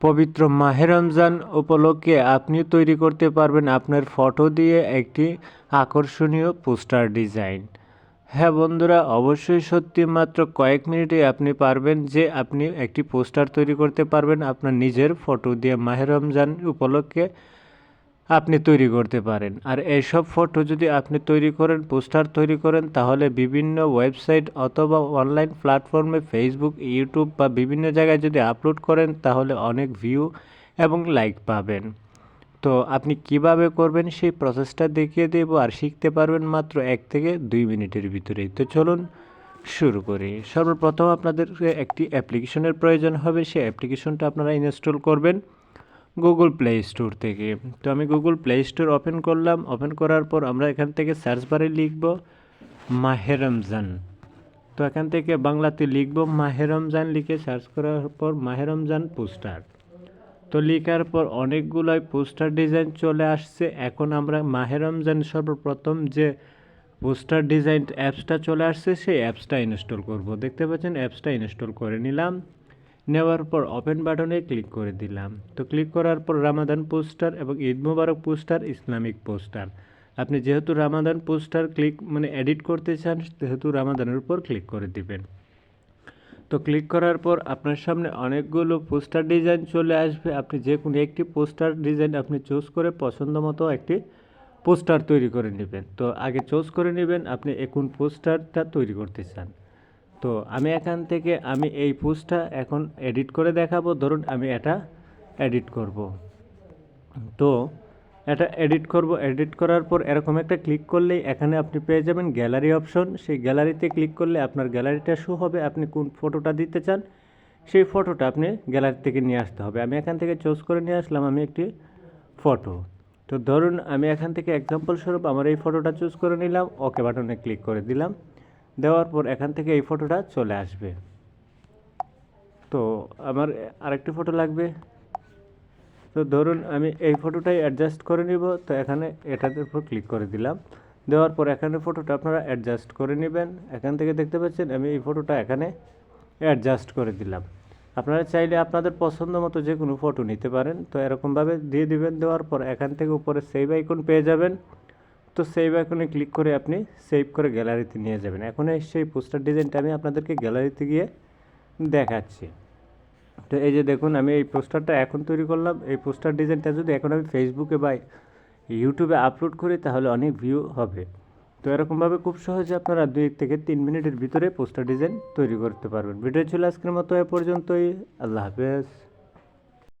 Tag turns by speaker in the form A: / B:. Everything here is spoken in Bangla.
A: পবিত্র মাহে রমজান উপলক্ষে আপনি তৈরি করতে পারবেন আপনার ফটো দিয়ে একটি আকর্ষণীয় পোস্টার ডিজাইন। হ্যাঁ বন্ধুরা, অবশ্যই সত্যি মাত্র কয়েক মিনিটে আপনি পারবেন যে আপনি একটি পোস্টার তৈরি করতে পারবেন আপনার নিজের ফটো দিয়ে মাহে রমজান উপলক্ষে। আপনি তৈরি করতে পারেন। আর এইসব ফটো যদি আপনি তৈরি করেন, পোস্টার তৈরি করেন, তাহলে বিভিন্ন ওয়েবসাইট অথবা অনলাইন প্ল্যাটফর্মে ফেসবুক ইউটিউব বা বিভিন্ন জায়গায় যদি আপলোড করেন, তাহলে অনেক ভিউ এবং লাইক পাবেন। তো আপনি কীভাবে করবেন সেই প্রসেসটা দেখিয়ে দেব আর শিখতে পারবেন মাত্র এক থেকে দুই মিনিটের ভিতরেই। তো চলুন শুরু করি। সর্বপ্রথম আপনাদের একটি অ্যাপ্লিকেশনের প্রয়োজন হবে। সেই অ্যাপ্লিকেশনটা আপনারা ইনস্টল করবেন। গুগল প্লে স্টোর থেকে। তো আমি গুগল প্লে স্টোর ওপেন করলাম। ওপেন করার পর আমরা এখান থেকে সার্চ বারে লিখব মাহে রমজান। তো এখান থেকে বাংলাতে লিখব মাহে রমজান লিখে সার্চ করার পর মাহে রমজান পোস্টার তো লেখার পর অনেকগুলোই পোস্টার ডিজাইন চলে আসছে। এখন আমরা মাহে রমজান সর্বপ্রথম যে পোস্টার ডিজাইন অ্যাপসটা চলে আসছে, সেই অ্যাপসটা ইনস্টল করব। দেখতে পাচ্ছেন অ্যাপসটা ইনস্টল করে নিলাম। নেওয়ার পর ওপেন বাটনে ক্লিক করে দিলাম। তো ক্লিক করার পর রামাদান পোস্টার এবং Eid Mubarak poster Islamic poster আপনি যেহেতু রামাদান পোস্টার ক্লিক মানে এডিট করতে চান, সেহেতু রামাদানের উপর ক্লিক করে দিবেন। তো ক্লিক করার পর আপনার সামনে অনেকগুলো পোস্টার ডিজাইন চলে আসবে। আপনি যে কোনো একটি পোস্টার ডিজাইন আপনি চুজ করে পছন্দ মতো একটি পোস্টার তৈরি করে নেবেন। তো আগে চুজ করে নেবেন, আপনি এখন পোস্টারটা তৈরি করতে চান। তো আমি এখান থেকে আমি এই পোস্টটা এখন এডিট করে দেখাবো। ধরুন আমি এটা এডিট করব। তো এটা এডিট করব। এডিট করার পর এরকম একটা ক্লিক করলেই এখানে আপনি পেয়ে যাবেন গ্যালারি অপশন। সেই গ্যালারিতে ক্লিক করলে আপনার গ্যালারিটা শো হবে। আপনি কোন ফটোটা দিতে চান, সেই ফটোটা আপনি গ্যালারি থেকে নিয়ে আসতে হবে। আমি এখান থেকে চুজ করে নিয়ে আসলাম আমি একটি ফটো। তো ধরুন আমি এখান থেকে এক্সাম্পল স্বরূপ আমার এই ফটোটা চুজ করে নিলাম। ওকে বাটনে ক্লিক করে দিলাম। দেওয়ার পর এখান থেকে এই ফটোটা চলে আসবে। তো আমার আরেকটি ফটো লাগবে। তো ধরুন আমি এই ফটোটাই অ্যাডজাস্ট করে নিব। তো এখানে এটার উপর ক্লিক করে দিলাম। দেওয়ার পর এখানে ফটোটা আপনারা অ্যাডজাস্ট করে নেবেন। এখান থেকে দেখতে পাচ্ছেন আমি এই ফটোটা এখানে অ্যাডজাস্ট করে দিলাম। আপনারা চাইলে আপনাদের পছন্দ মতো যে কোনো ফটো নিতে পারেন। তো এরকমভাবে দিয়ে দিবেন। দেওয়ার পর এখান থেকে উপরে সেভ আইকন পেয়ে যাবেন। তো সেভ আইকনে ক্লিক করে আপনি সেভ করে গ্যালারিতে নিয়ে যাবেন। এখন সেই পোস্টার ডিজাইনটা আমি আপনাদেরকে গ্যালারিতে গিয়ে দেখাচ্ছি। তো এই যে দেখুন, আমি এই পোস্টারটা এখন তৈরি করলাম। এই পোস্টার ডিজাইনটা যদি এখন আমি ফেসবুকে বা ইউটিউবে আপলোড করি, তাহলে অনেক ভিউ হবে। তো এরকমভাবে খুব সহজে আপনারা দুই থেকে তিন মিনিটের ভিতরে পোস্টার ডিজাইন তৈরি করতে পারবেন। ভিডিও ছিল আজকের মতো এ পর্যন্তই। আল্লাহ হাফেজ।